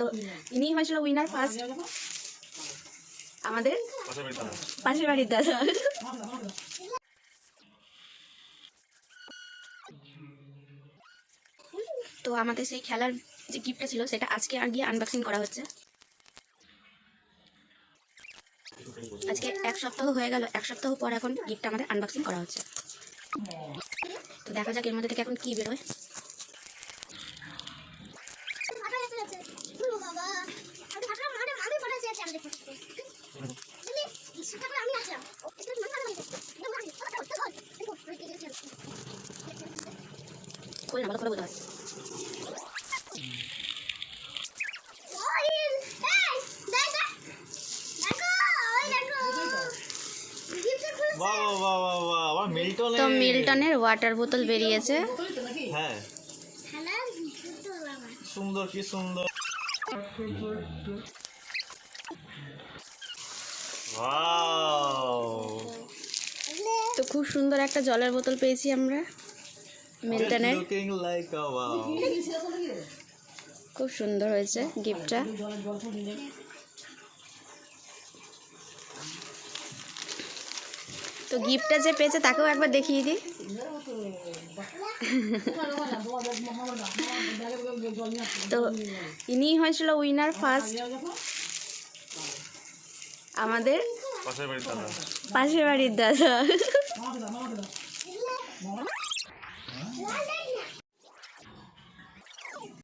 তো ইনি হয়েছিল উইনার ফার্স্ট আমাদের পাশের বাড়ির দাদা তো আমাদের সেই খেলার যে গিফটটা ছিল সেটা আজকে আর গিয়ে আনবক্সিং করা হচ্ছে। আজকে এক সপ্তাহ হয়ে গেল এক সপ্তাহ পর এখন গিফটটা আমাদের আনবক্সিং করা হচ্ছে। তো দেখা যাক এর মধ্যে থেকে এখন কি বেরোয়। না ভালো করে বোঝা হয় তো মিল্টনের ওয়াটার বোতল বেরিয়েছে হ্যাঁ সুন্দর কি সুন্দর ওয়াও তো খুব সুন্দর একটা জলের বোতল পেয়েছি আমরা মিল্টনের। খুব সুন্দর হয়েছে গিফটটা। তো গিফটটা যে পেয়েছে তাকেও একবার দেখিয়ে দিই। তো ইনি হয়েছিল উইনার ফার্স্ট। আমাদের পাশের বাড়ির দাদা। পাশের বাড়ির দাদা।